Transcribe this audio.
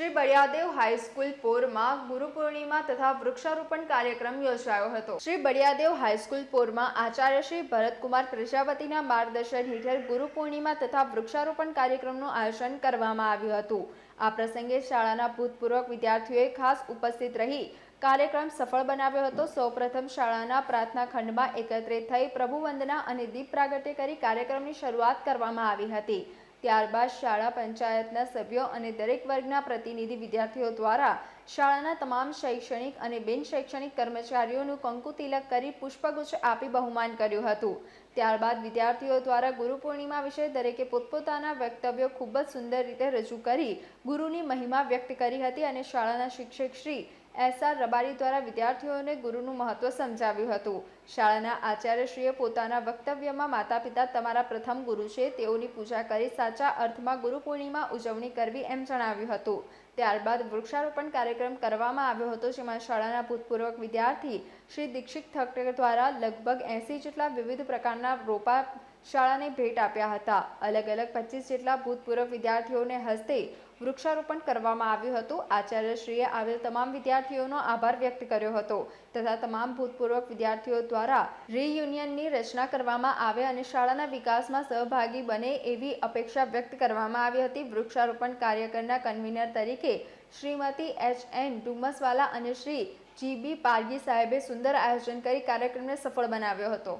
Shri Baliyadev high school પોરમાં ગુરુ પૂર્ણિમા તથા વૃક્ષારોપણ કાર્યક્રમ યોજાયો હતો. શ્રી બળિયાદેવ હાઈસ્કૂલ પોરમાં આચાર્ય શ્રી ભરતકુમાર પ્રજાપતિના માર્ગદર્શન હેઠળ ગુરુ પૂર્ણિમા તથા વૃક્ષારોપણ કાર્યક્રમનું આયોજન કરવામાં આવ્યું હતું. આ પ્રસંગે શાળાના ભૂતપૂર્વ વિદ્યાર્થીઓએ ખાસ ઉપસ્થિત રહી કાર્યક્રમ સફળ બનાવ્યો હતો. સૌપ્રથમ શાળાના પ્રાર્થના ખંડમાં એકત્રિત થઈ પ્રભુ વંદના અને દીપ પ્રાગટ્ય કરી કાર્યક્રમની શરૂઆત કરવામાં આવી હતી. ત્યારબાદ શાળા પંચાયતના સભ્યો અને દરેક વર્ગના પ્રતિનિધિ વિદ્યાર્થીઓ દ્વારા શાળાના તમામ શૈક્ષણિક અને બિન શૈક્ષણિક કર્મચારીઓનું કંકુ તિલક કરી પુષ્પગુચ્છ આપી બહુમાન કર્યું હતું. ત્યારબાદ વિદ્યાર્થીઓ દ્વારા ગુરુ પૂર્ણિમા વિશે દરેકે પોતપોતાના વક્તવ્યો ખૂબ જ સુંદર રીતે રજૂ કરી ગુરુની મહિમા વ્યક્ત કરી હતી અને શાળાના શિક્ષક શ્રી એસ આર રબારી દ્વારા વિદ્યાર્થીઓને ગુરુનું મહત્વ સમજાવ્યું હતું. શાળાના આચાર્યશ્રીએ પોતાના વક્તવ્યમાં માતા પિતા તમારા પ્રથમ ગુરુ છે, તેઓની પૂજા કરી સાચા અર્થમાં ગુરુ પૂર્ણિમા ઉજવણી કરવી એમ જણાવ્યું હતું. ત્યારબાદ વૃક્ષારોપણ કાર્યક્રમ કરવામાં આવ્યો હતો, જેમાં શાળાના ભૂતપૂર્વ વિદ્યાર્થી શ્રી દીક્ષિત ઠક્કર દ્વારા લગભગ એંસી જેટલા વિવિધ પ્રકારના રોપા શાળાને ભેટ આપ્યા હતા. અલગ અલગ પચીસ જેટલા ભૂતપૂર્વ વિદ્યાર્થીઓને હસ્તે વૃક્ષારોપણ કરવામાં આવ્યું હતું. આચાર્યશ્રીએ આવેલ તમામ વિદ્યાર્થીઓનો આભાર વ્યક્ત કર્યો હતો તથા તમામ ભૂતપૂર્વ વિદ્યાર્થીઓ દ્વારા રીયુનિયનની રચના કરવામાં આવે અને શાળાના વિકાસમાં સહભાગી બને એવી અપેક્ષા વ્યક્ત કરવામાં આવી હતી. વૃક્ષારોપણ કાર્યકરના કન્વીનર તરીકે શ્રીમતી એચ એન ડુમસવાલા અને શ્રી જી બી પારગી સાહેબે સુંદર આયોજન કરી કાર્યક્રમને સફળ બનાવ્યો હતો.